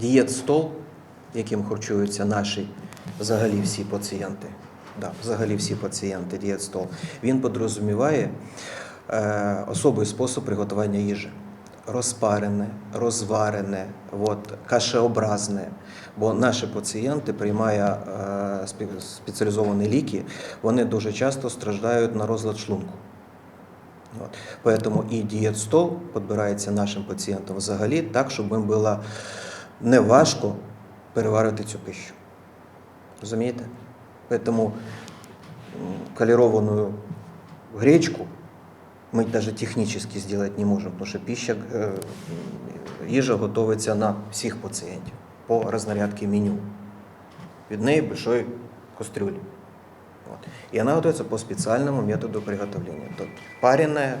дієт-стол, яким харчуються наші взагалі всі пацієнти. Да, взагалі всі пацієнти, дієт-стол, він подрозуміває е, особий спосіб приготування їжі. Розпарене, розварене, от, кашеобразне. Бо наші пацієнти, приймає е, спеціалізовані ліки, вони дуже часто страждають на розлад шлунку. От. Поэтому і дієт-стол підбирається нашим пацієнтам взагалі так, щоб їм було не важко переварити цю пищу. Розумієте? Поэтому м, коліровану гречку мы даже технически сделать не можем, потому что пища, э, їжа готується на всіх пацієнтів по рознарядці меню. Від неї большой кастрюлі. Вот. И она готовится по специальному методу приготовления. Тобто парене, е,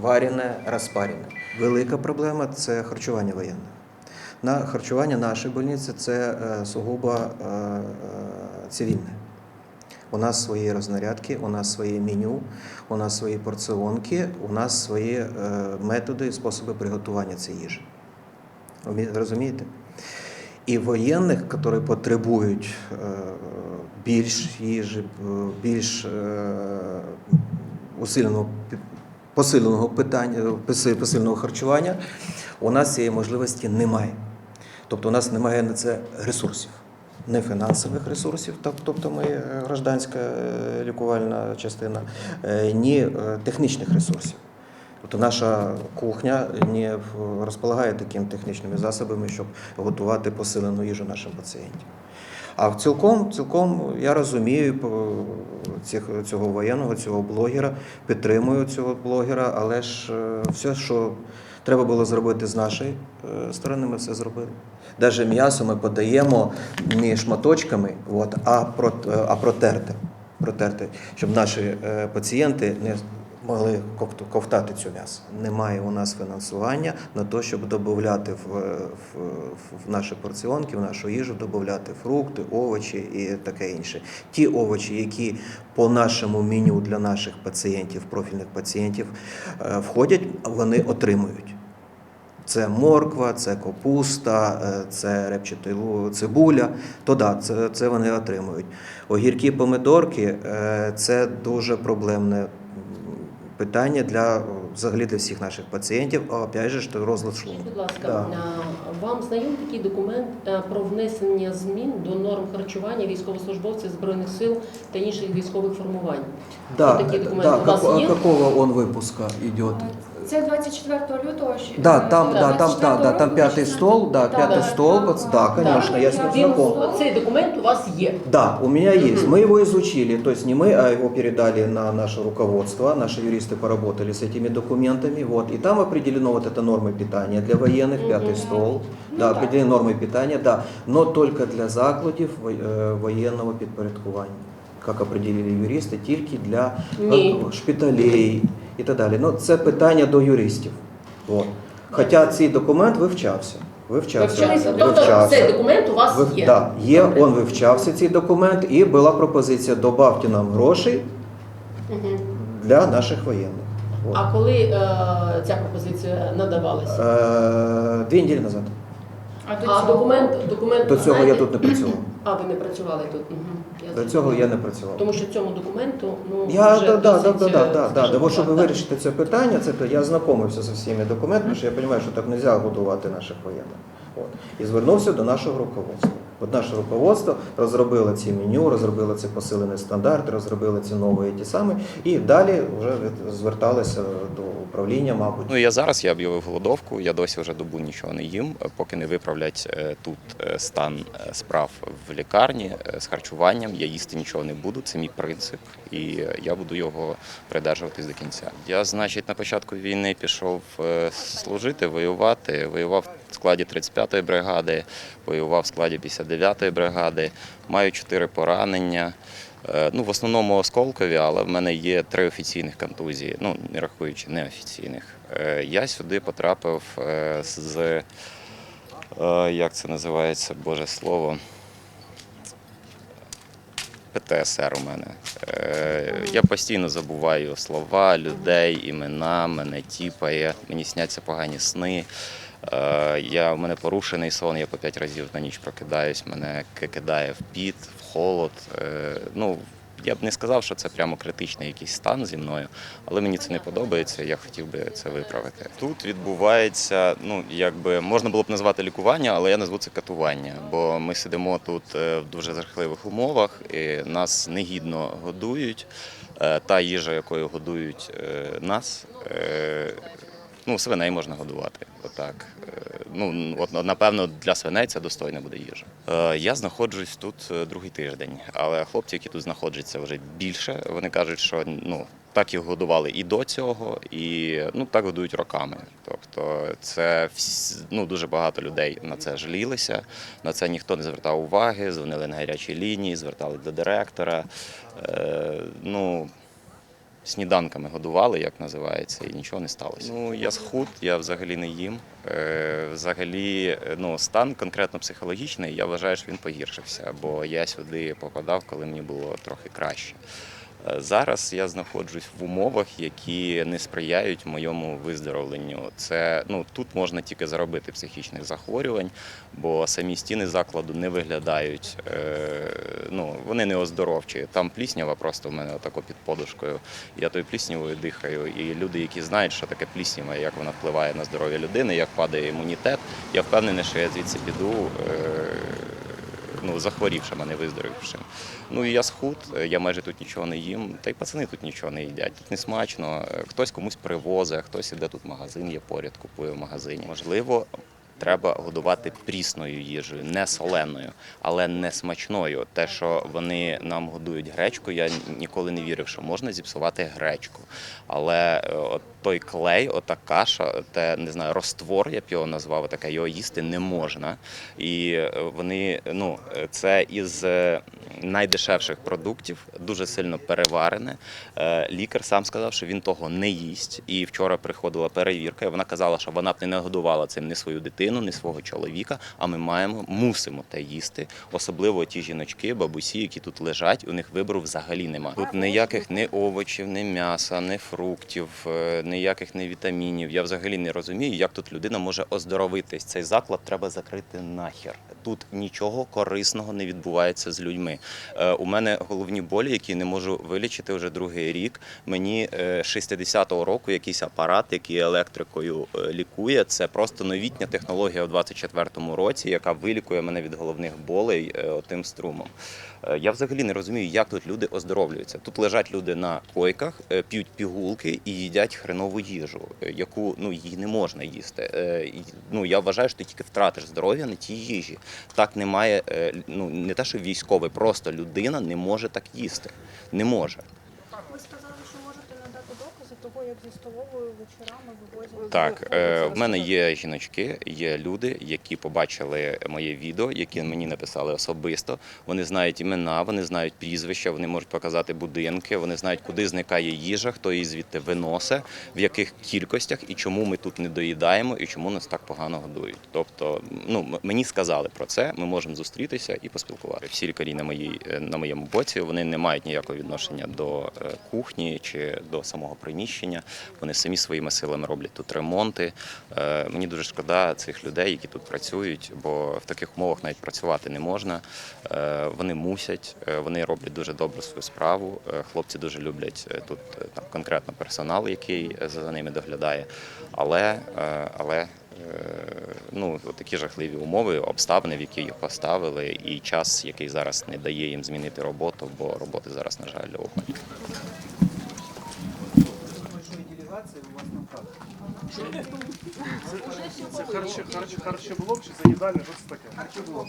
варене, розпарене. Велика проблема це харчування воєнне. На харчування нашої больниці це е, сугубо е, е, цивільне. У нас свої рознарядки, у нас своє меню, у нас свої порціонки, у нас свої методи і способи приготування цієї їжі. Розумієте? І воєнних, які потребують більш їжі, більш усиленого посиленого питання, поси- посиленого харчування, у нас цієї можливості немає. Тобто у нас немає на це ресурсів. Не фінансових ресурсів, тобто ми е, гражданська е, лікувальна частина, е, ні технічних ресурсів. Тобто наша кухня не розполагає такими технічними засобами, щоб готувати посилену їжу нашим пацієнтам. А цілком, цілком я розумію цих, цього воєнного, цього блогера, підтримую цього блогера, але ж все, що треба було зробити з нашої е, сторони, ми все зробили. Навіть м'ясо ми подаємо не шматочками, от, а, про, а протерте, протерте, щоб наші е, пацієнти не могли ковтати цю м'ясо. Немає у нас фінансування на те, щоб додати в, в, в наші порціонки, в нашу їжу, додати фрукти, овочі і таке інше. Ті овочі, які по нашому меню для наших пацієнтів, профільних пацієнтів, е, входять, вони отримують. Це морква, це капуста, е, це репчатий цибуля. То да, це, це вони отримують. Огірки, помидорки е, це дуже проблемне питання для взагалі для всіх наших пацієнтів. А опять же, що розлад шлунку. Будь ласка, Да. вам знайомий такий документ е, про внесення змін до норм харчування військовослужбовців збройних сил та інших військових формувань? Да, Такий документ да, у вас є? какого он выпуска идет? Це 24 лютого. ще- Да, там, е, да, там, да, да, там 24 пятый стол, да, Так, пятый так, стол, так, вот, так. да, конечно, я с ним Він, знаком. цей документ у вас є. Да, у меня есть. Мгм. Мы его изучили, то есть не мы, а его передали на наше руководство. Наши юристы поработали с этими документами. Вот. И там определено вот это нормы питания для военных, Мгм. пятый стол. Ну Да, да. определены нормы питания, да. Но только для закладів во- е, воєнного підпорядкування. Як определили юристи, тільки для Ні. е, шпиталей і так далі. Ну, це питання до юристів. От. Хоча цей документ вивчався. Вивчався. Вивчається. Тобто цей документ у вас Вив- є. Да, є, Добре. он вивчався цей документ, і була пропозиція добавте нам грошей Мгм. для наших воєнних. От. А коли е, ця пропозиція надавалася? Е, дві неділі назад. А до А цього? документ, документ До цього я тут не працював. А ви не працювали тут? Угу. До цього я не працював. Тому що цьому документу ну Я вже да, да, да, да, да, е, да, да. того, щоб вирішити це питання, це то я знайомився з усіма документами, що я розумію, що так не можна годувати наших воєнних. От. І звернувся до нашого руководства. От наше руководство розробило ці меню, розробило ці посилені стандарти, розробило ці нові ті самі, і далі вже зверталися до управління, мабуть. Ну я зараз я об'явив голодовку. Я досі вже добу нічого не їм, е, поки не виправлять е, тут е, стан справ в лікарні з харчуванням. Я їсти нічого не буду. Це мій принцип, і я буду його придержуватись до кінця. Я, значить, на початку війни пішов служити, воювати. Воював в складі 35-ї бригади, воював в складі 59-ї бригади. Маю чотири поранення. Е, Ну, в основному осколкові, але в мене є три офіційних контузії, ну не рахуючи неофіційних. Е, Я сюди потрапив е, з як це називається, Боже слово. ПТСР у мене. Я постійно забуваю слова, людей, імена, мене тіпає, мені сняться погані сни. Я, у мене порушений сон, я по п'ять разів на ніч прокидаюсь, мене кидає в піт, холод. Е, Ну, я б не сказав, що це прямо критичний якийсь стан зі мною, але мені це не подобається. Я хотів би це виправити. Тут відбувається, ну якби можна було б назвати лікування, але я назву це катування. Бо ми сидимо тут е, в дуже жахливих умовах, і нас негідно годують. Е, Та їжа, якою годують нас, ну свиней можна годувати. Отак. Е, Ну от напевно для свиней це достойна буде їжа. Е, Я знаходжусь тут е, другий тиждень, але хлопці, які тут знаходяться вже більше, вони кажуть, що ну так їх годували і до цього, і ну так годують роками. Тобто, це ну дуже багато людей на це жалілися. На це ніхто не звертав уваги. Дзвонили на гарячі лінії, звертали до директора. Ну сніданками годували, як називається, і нічого не сталося. Ну я схуд, я взагалі не їм. Е, взагалі, е, ну стан конкретно психологічний, я вважаю, що він погіршився, бо я сюди попадав, коли мені було трохи краще. Зараз я знаходжусь в умовах, які не сприяють моєму виздоровленню. Це ну тут можна тільки заробити психічних захворювань, бо самі стіни закладу не виглядають. Е, ну вони не оздоровчі. Там пліснява просто в мене отако під подушкою. Я тою пліснявою дихаю. І люди, які знають, що таке пліснява, як вона впливає на здоров'я людини, як падає імунітет, я впевнений, що я звідси піду. Е, ну, захворівшим, а не виздоровівшим. Ну і я схуд, я майже тут нічого не їм, та й пацани тут нічого не їдять. Тут не смачно. Хтось комусь привозить, хтось іде тут в магазин, є поряд, купує в магазині. Можливо, треба годувати прісною їжею, не соленою, але не смачною. Те, що вони нам годують гречку, я ніколи не вірив, що можна зіпсувати гречку. Але е, от той клей, ота каша, те не знаю, роствор, я б його назвав, таке його їсти не можна. І е, вони, ну, це із е, найдешевших продуктів, дуже сильно переварене. Е, Лікар сам сказав, що він того не їсть. І вчора приходила перевірка, і вона казала, що вона б не нагодувала цим ні свою дитину, ні свого чоловіка. А ми маємо, мусимо те їсти. Особливо ті жіночки, бабусі, які тут лежать, у них вибору взагалі немає. Тут ніяких ні овочів, ні м'яса, ні фруктів, е, ніяких ні вітамінів. Я взагалі не розумію, як тут людина може оздоровитись. Цей заклад треба закрити нахер. Тут нічого корисного не відбувається з людьми. Е, У мене головні болі, які не можу вилічити вже другий рік. Мені е, 60-го року якийсь апарат, який електрикою е, лікує. Це просто новітня технологія у 24-му році, яка вилікує мене від головних болей е, отим струмом. Е, Я взагалі не розумію, як тут люди оздоровлюються. Тут лежать люди на койках, е, п'ють пігулки і їдять хренову їжу, е, яку ну її не можна їсти. Е, Ну я вважаю, що ти тільки втратиш здоров'я на тій їжі. Так немає. е, Ну не те, що військовий, просто людина не може так їсти. Не може. Ви сказали, що можете надати докази того, як зі столовою вечорами вивозять. Так, е, в мене є жіночки, є люди, які побачили моє відео, які мені написали особисто. Вони знають імена, вони знають прізвища, вони можуть показати будинки, вони знають, куди зникає їжа, хто її звідти виносить, в яких кількостях і чому ми тут не доїдаємо, і чому нас так погано годують. Тобто, ну мені сказали про це. Ми можемо зустрітися і поспілкуватися. Всі лікарі на моїй е, на моєму боці вони не мають ніякого відношення до е, кухні чи до самого приміщення. Вони самі своїми силами роблять тут ремонти. Е, Мені дуже шкода цих людей, які тут працюють, бо в таких умовах навіть працювати не можна. Е, Вони мусять, е, вони роблять дуже добру свою справу. Хлопці дуже люблять тут там конкретно персонал, який за ними доглядає. Але, але ну, такі жахливі умови, обставини, в які їх поставили, і час, який зараз не дає їм змінити роботу, бо роботи зараз, на жаль, обмаль. у вас там как? Це, харчі, харчоблок чи заїдальня, що це таке? Харчоблок.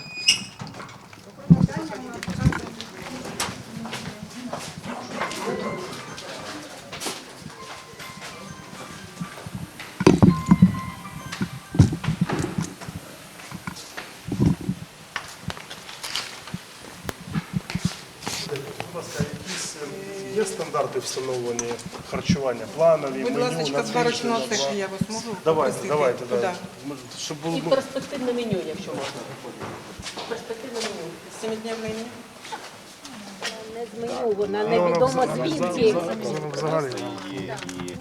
Встановлені харчування, планові, Будь меню, ласка, на зварочного тиждень, на я вас можу Давайте, попросити? давайте, Куди? давайте. Щоб було І перспективне меню, якщо можна. Перспективне меню. Семидневний меню? Не з меню, вона Ну, невідомо взагалі- звідки. взагалі- взагалі.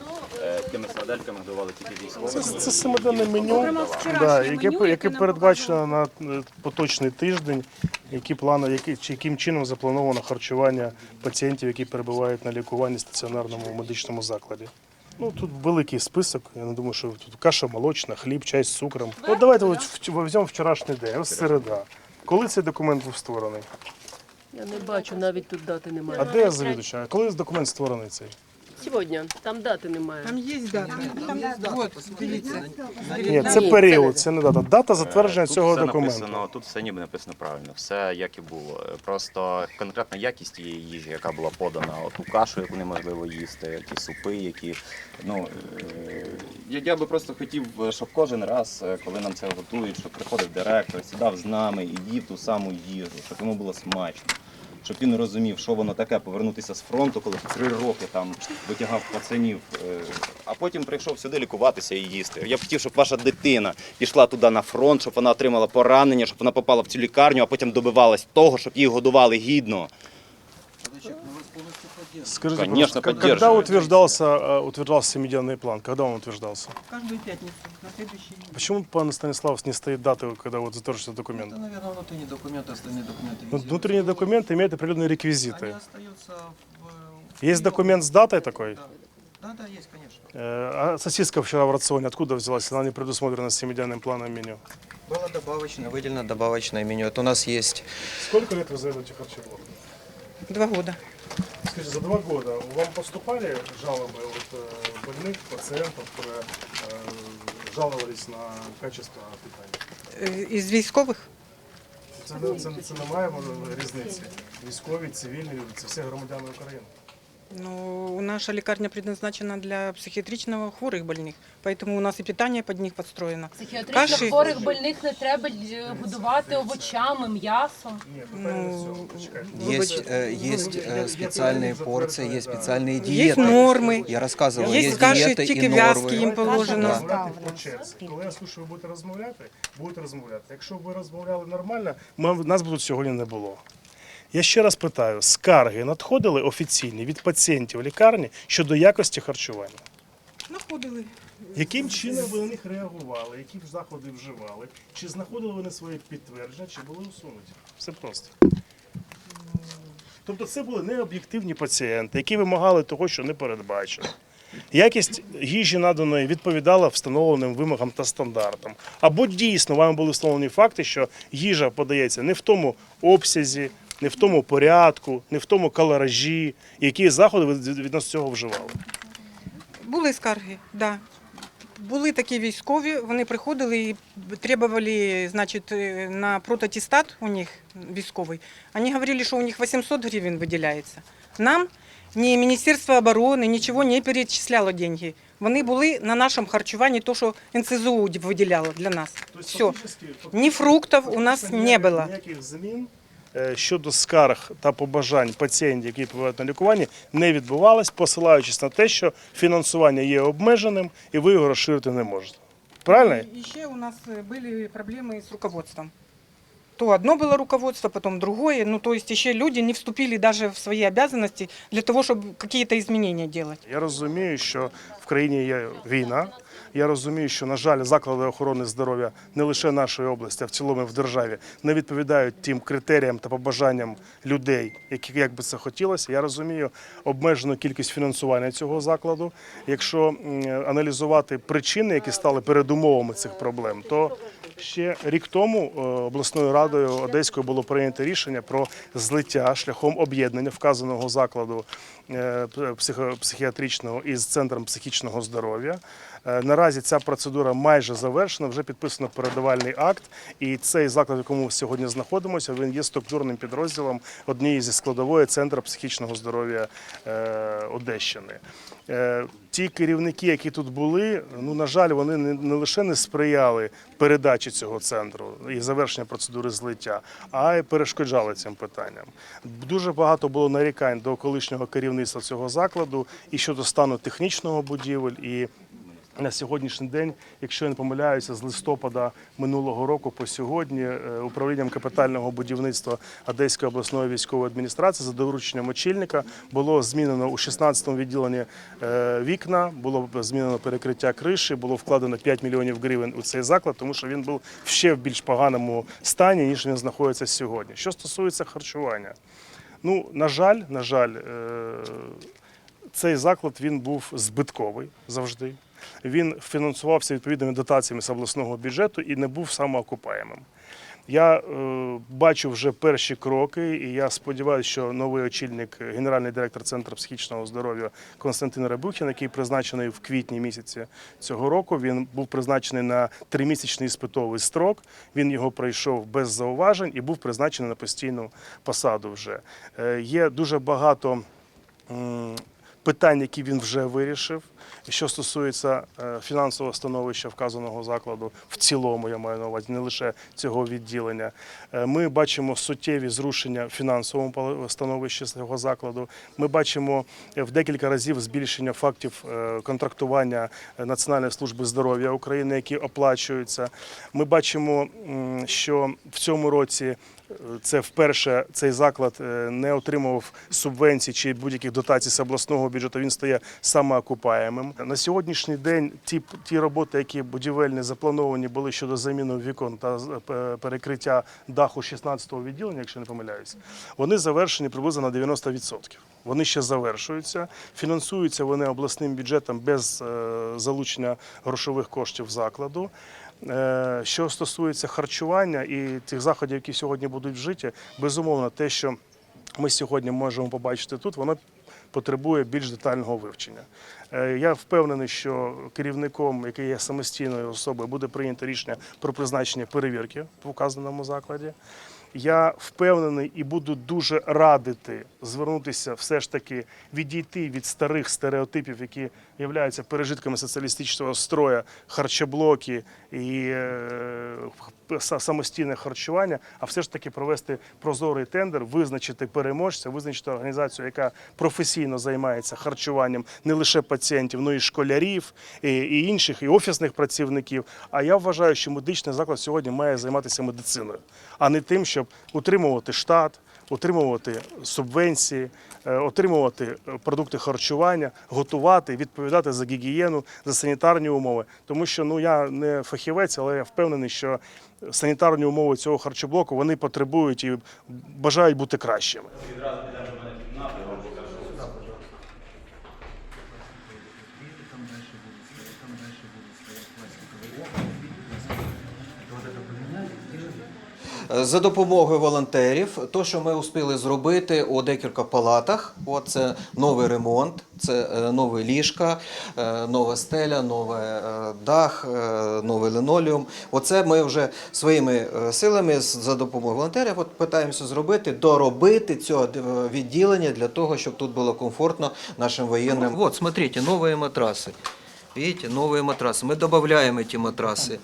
І Е, Тими сардельками годували тільки Це, військові. це семиденне меню, да, яке, яке передбачено на е, поточний тиждень, які плани, які, чи яким чином заплановано харчування пацієнтів, які перебувають на лікуванні в стаціонарному медичному закладі. Ну тут великий список. Я не думаю, що тут каша молочна, хліб, чай з цукром. От давайте от візьмемо вчорашній день, ось середа. Коли цей документ був створений? Я не бачу, навіть тут дати немає. А де завідувача? Коли документ створений цей? Сьогодні там дати немає. Там есть дата. Вот, дивіться. Ні, це період, це не дата. Дата затвердження Тут цього все документу. Написано, тут все ніби написано правильно, все як і було. Просто конкретна якість тієї їжі, яка була подана, от ту кашу, яку неможливо їсти, ті супи, які. Ну, е, я, я би просто хотів, щоб кожен раз, е, коли нам це готують, щоб приходив директор, сідав з нами і їв ту саму їжу, щоб йому було смачно. Щоб він розумів, що воно таке повернутися з фронту, коли три роки там витягав пацанів, е, а потім прийшов сюди лікуватися і їсти. Я б хотів, щоб ваша дитина пішла туди на фронт, щоб вона отримала поранення, щоб вона попала в цю лікарню, а потім добивалась того, щоб її годували гідно. Скажите, Конечно, когда утверждался, э, утверждался семидневный план? Когда он утверждался? Каждую пятницу на следующий день. Почему, пан Станислав, не стоит даты, когда вот затвердится документ? Это, наверное, внутренние документы, остальные документы. Ну, везде. Внутренний документ имеет определенные Они реквизиты. остаются в... Есть документ с датой такой? Да. Да, да, есть, конечно. Э, А сосиска вчера в рационе откуда взялась, если она не предусмотрена семидневным планом меню? Было добавочное, выделено добавочное меню. Это у нас есть Сколько лет вы заведуете харчеблок? Два года. Скажите, за два года вам поступали жалобы от э, больных, пациентов, которые э, жаловались на качество питания? Е, Із військових? Це, не- це, це немає може, різниці. Військові, цивільні, це всі громадяни України. Ну, наша лікарня предназначена для психіатрично хворих больних, поэтому у нас і питання під них підстроєно. Психіатрично Каші. хворих больних не треба е, годувати овочами, м'ясом. Ні, питання не в Ну, цьому. Почекайте. Есть, э, есть э, специальные порции, есть специальные Є диеты. норми, Я рассказывал, є есть каші диеты тільки и в'язкі нормы. їм положено. Да. Розмовляти по черзі. Коли я слушаю, ви будете розмовляти, будете розмовляти. Якщо б ви розмовляли нормально, ми, нас би тут сьогодні не було. Я ще раз питаю: скарги надходили офіційні від пацієнтів лікарні щодо якості харчування? Знаходили. Яким чином ви на них реагували, які заходи вживали? Чи знаходили вони своє підтвердження, чи були усунуті? Все просто. Тобто це були необ'єктивні пацієнти, які вимагали того, що не передбачено. Якість їжі наданої відповідала встановленим вимогам та стандартам. Або дійсно вами були встановлені факти, що їжа подається не в тому обсязі, не в тому порядку, не в тому калоражі, які заходи ви відносно цього вживали. Були скарги, да. Були такі військові, вони приходили і требували, значить, е, на протатістат у них військовий. Вони говорили, що у них 800 гривень виділяється. Нам ні Міністерство оборони, нічого не перечисляло деньги. Вони були на нашому харчуванні, то, що НСЗУ виділяло для нас. Все. Ні фруктів у нас не було. Ніяких змін щодо скарг та побажань пацієнтів, які перебувають на лікуванні, не відбувалось, посилаючись на те, що фінансування є обмеженим і ви його розширити не можете. Правильно? І ще у нас е, були проблеми з руководством. То одно было руководство, потом другое. Ну, то есть еще люди не вступили даже в свои обязанности для того, чтобы какие-то изменения делать. Я розумію, що в країні є війна. Я розумію, що, на жаль, заклади охорони здоров'я не лише нашої області, а в цілому в державі не відповідають тим критеріям та побажанням людей, які як би це хотілося. Я розумію обмежену кількість фінансування цього закладу. Якщо аналізувати причини, які стали передумовами цих проблем, то ще рік тому е, обласною радою Одеською було прийнято рішення про злиття шляхом об'єднання вказаного закладу е, психіатричного із центром психічного здоров'я. Е, Наразі ця процедура майже завершена, вже підписано передавальний акт, і цей заклад, в якому ми сьогодні знаходимося, він є структурним підрозділом однієї зі складової центру психічного здоров'я е, Одещини. Е, Ті керівники, які тут були, ну на жаль, вони не, не лише не сприяли передачі цього центру і завершення процедури злиття, а й перешкоджали цим питанням. Дуже багато було нарікань до колишнього керівництва цього закладу і щодо стану технічного будівель, і на сьогоднішній день, якщо я не помиляюся, з листопада минулого року по сьогодні е, управлінням капітального будівництва Одеської обласної військової адміністрації за дорученням очільника було змінено у 16-му відділенні е, вікна, було змінено перекриття криші, було вкладено 5 мільйонів гривень у цей заклад, тому що він був ще в більш поганому стані, ніж він знаходиться сьогодні. Що стосується харчування, ну на жаль, на жаль. е, цей заклад він був збитковий завжди. Він фінансувався відповідними дотаціями з обласного бюджету і не був самоокупаємим. Я е, бачу вже перші кроки, і я сподіваюся, що новий очільник, е, генеральний директор Центру психічного здоров'я Константин Рябухін, який призначений в квітні місяці цього року, він був призначений на тримісячний іспитовий строк. Він його пройшов без зауважень і був призначений на постійну посаду. Вже Е, є дуже багато. Питань, які він вже вирішив. Що стосується е, фінансового становища вказаного закладу, в цілому я маю на увазі, не лише цього відділення, е, ми бачимо суттєві зрушення в фінансовому становищі цього закладу. Ми бачимо е, в декілька разів збільшення фактів контрактування Національної служби здоров'я України, які оплачуються. Ми бачимо, що в цьому році це вперше цей заклад е, не отримував субвенцій чи будь-яких дотацій з обласного бюджету. Він стає самоокупаємим. На сьогоднішній день ті, ті роботи, які будівельні заплановані були щодо заміни вікон та перекриття даху 16-го відділення, якщо не помиляюся, вони завершені приблизно на 90%. Вони ще завершуються, фінансуються вони обласним бюджетом без е, залучення грошових коштів закладу. Е, Що стосується харчування і тих заходів, які сьогодні будуть вжиті, безумовно, те, що ми сьогодні можемо побачити тут, воно потребує більш детального вивчення. Е, Я впевнений, що керівником, який є самостійною особою, буде прийнято рішення про призначення перевірки в указаному закладі. Я впевнений і буду дуже радити звернутися, все ж таки відійти від старих стереотипів, які являються пережитками соціалістичного строя, харчоблоки і е, самостійне харчування, а все ж таки провести прозорий тендер, визначити переможця, визначити організацію, яка професійно займається харчуванням не лише пацієнтів, але й школярів, і, інших, і офісних працівників. А я вважаю, що медичний заклад сьогодні має займатися медициною, а не тим, щоб утримувати штат. Утримувати субвенції, е, отримувати е, продукти харчування, готувати, відповідати за гігієну, за санітарні умови. Тому що ну я не фахівець, але я впевнений, що санітарні умови цього харчоблоку вони потребують і бажають бути кращими. За допомогою волонтерів, то, що ми успіли зробити у декілька палатах, от це новий ремонт, це е, нові ліжка, е, нова стеля, новий е, дах, е, новий линолеум. Оце ми вже своїми е, силами з- за допомогою волонтерів от питаємося зробити, доробити цього е, відділення для того, щоб тут було комфортно нашим воєнним. Вот, смотрите, нові матраси. Видите, новые матрасы. Мы добавляем эти матрасы.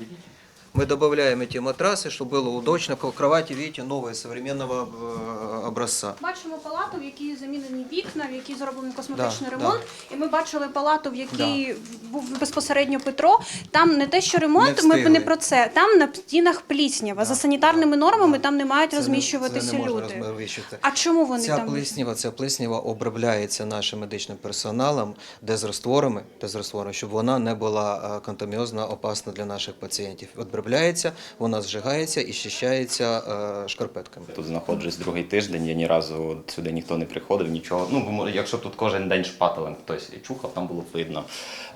Мы добавляем эти матрасы, чтобы было удобно. Кровати, видите, новые, современного э, образца. Бачимо палату, в якій замінені вікна, в якій зроблений косметичний Да, ремонт. І ми бачили палату, в якій був безпосередньо Петро. Там не те, що Не ремонт, ми б встигли. не про це. Там на стінах пліснява. За санітарними нормами там не мають Це не- розміщуватися це не можна люди. розміщувати. А чому вони Ця там? плесніва, ця плесніва обробляється нашим медичним персоналом дезрастворами, дезрастворами, щоб вона не була е, контаміозна, опасна для наших пацієнтів. Обробляється, вона зжигається і щищається е, шкарпетками. Тут знаходжусь другий тиждень, я ні разу сюди ніхто не приходив, нічого. Ну, якщо тут кожен день шпателем хтось чухав, там було видно.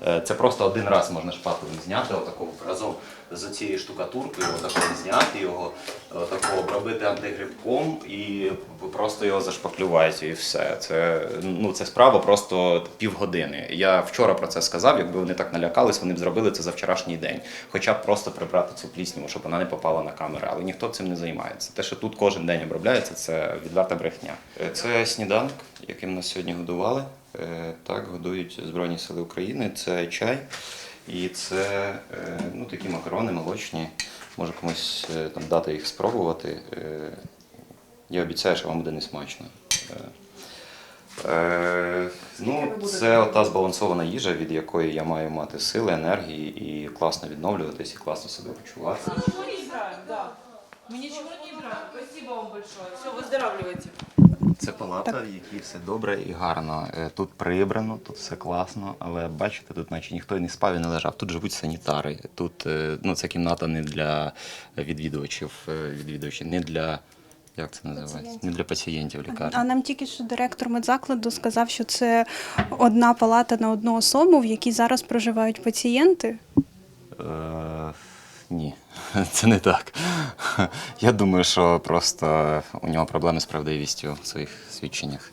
Е, Це просто один раз можна шпателем зняти, отакого разом з цією штукатуркою, отако зняти його, отако обробити антигрибком і просто його зашпаклювати і все. Це, ну, це справа просто півгодини. Я вчора про це сказав, якби вони так налякались, вони б зробили це за вчорашній день. Хоча б просто прибрати цю плісняву, щоб вона не попала на камери. Але ніхто цим не займається. Те, що тут кожен день обробляється, це відверта брехня. Е, Це сніданок, яким нас сьогодні годували. Е, Так, годують Збройні Сили України. Це чай і це е, ну, такі макарони молочні. Може комусь е, там дати їх спробувати. Е, Я обіцяю, що вам буде несмачно. Е, Е, ну, це та збалансована їжа, від якої я маю мати сили, енергії і класно відновлюватись, і класно себе почувати. Ми нічого не граємо. Спасибо вам большое. Все, выздоравливайте. Це палата, в якій все добре і гарно. Е, Тут прибрано, тут все класно, але бачите, тут наче ніхто і не спав і не лежав. Тут живуть санітари. Тут е, ну, ця кімната не для відвідувачів, е, відвідувачів, не для. Як це називається? Не для пацієнтів лікарні. А нам тільки що директор медзакладу сказав, що це одна палата на одну особу, в якій зараз проживають пацієнти. Е, ні, це не так. Я думаю, що просто у нього проблеми з правдивістю в своїх свідченнях.